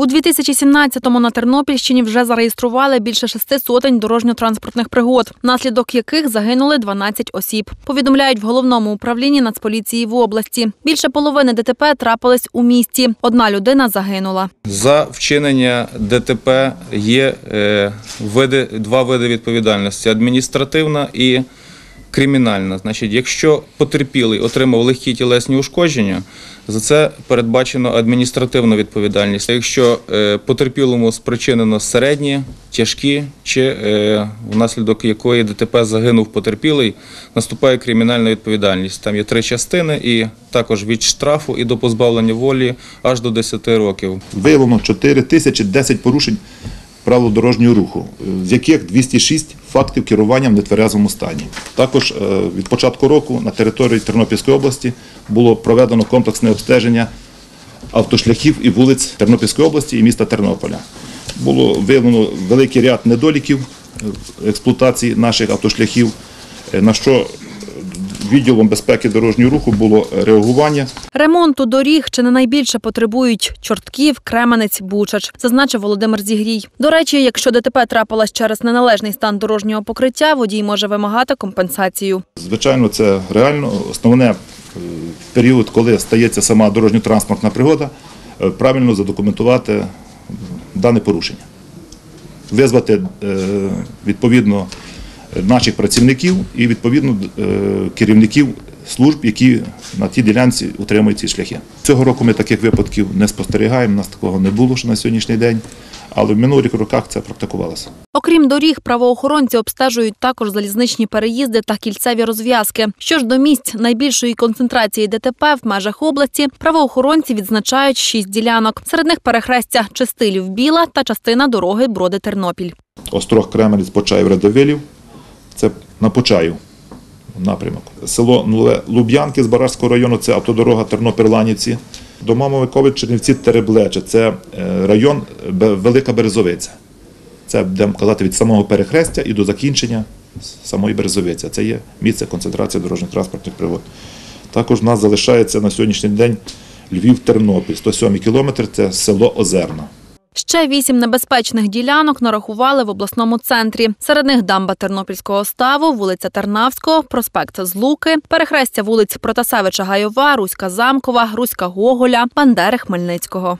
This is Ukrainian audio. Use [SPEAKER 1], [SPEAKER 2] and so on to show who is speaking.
[SPEAKER 1] У 2017-му на Тернопільщині вже зареєстрували більше шести сотень дорожньо-транспортних пригод, внаслідок яких загинули 12 осіб. Повідомляють в головному управлінні Нацполіції в області. Більше половини ДТП трапились у місті. Одна людина загинула.
[SPEAKER 2] За вчинення ДТП є е, види, два види відповідальності: адміністративна і кримінальна. Значить, якщо потерпілий отримав легкі тілесні ушкодження, за це передбачено адміністративну відповідальність. Якщо е, потерпілому спричинено середні, тяжкі чи е, внаслідок якої ДТП загинув потерпілий, наступає кримінальна відповідальність. Там є три частини, і також від штрафу і до позбавлення волі аж до 10 років.
[SPEAKER 3] Виявлено 4 тисячі 10 порушень правил дорожнього руху, з яких 206 фактів керування в нетверезому стані. Також е, від початку року на території Тернопільської області було проведено комплексне обстеження автошляхів і вулиць Тернопільської області і міста Тернополя. Було виявлено великий ряд недоліків е, експлуатації наших автошляхів, е, на що відділом безпеки дорожнього руху було реагування.
[SPEAKER 1] Ремонту доріг чи не найбільше потребують Чортків, Кременець, Бучач, зазначив Володимир Зігрій. До речі, якщо ДТП трапилось через неналежний стан дорожнього покриття, водій може вимагати компенсацію.
[SPEAKER 3] Звичайно, це реально основне е, в період, коли стається сама дорожньо-транспортна пригода, е, правильно задокументувати дане порушення, визвати е, відповідно наших працівників і відповідно е, керівників служб, які на тій ділянці утримують ці шляхи. Цього року ми таких випадків не спостерігаємо, у нас такого не було ще на сьогоднішній день, але в минулих роках це практикувалося.
[SPEAKER 1] Окрім доріг, правоохоронці обстежують також залізничні переїзди та кільцеві розв'язки. Що ж до місць найбільшої концентрації ДТП в межах області, правоохоронці відзначають шість ділянок. Серед них перехрестя Чистилів Біла та частина дороги Броди Тернопіль.
[SPEAKER 3] Острог Кременець, Почаїв, Радовилів. Це на Почаїв напрямок. Село Луб'янки з Барашського району це автодорога Тернопіль-Ланівці. До Мамовикович, Чернівці, Тереблече. Це е, район Велика Березовиця. Це, будемо казати, від самого перехрестя і до закінчення самої Березовиці. Це є місце концентрації дорожньо-транспортних пригод. Також в нас залишається на сьогоднішній день Львів-Тернопіль, 107 кілометр, це село Озерна.
[SPEAKER 1] Ще вісім небезпечних ділянок нарахували в обласному центрі. Серед них дамба Тернопільського ставу, вулиця Тарнавського, проспект Злуки, перехрестя вулиць Протасевича Гайова, Руська Замкова, Руська Гоголя, Бандери Хмельницького.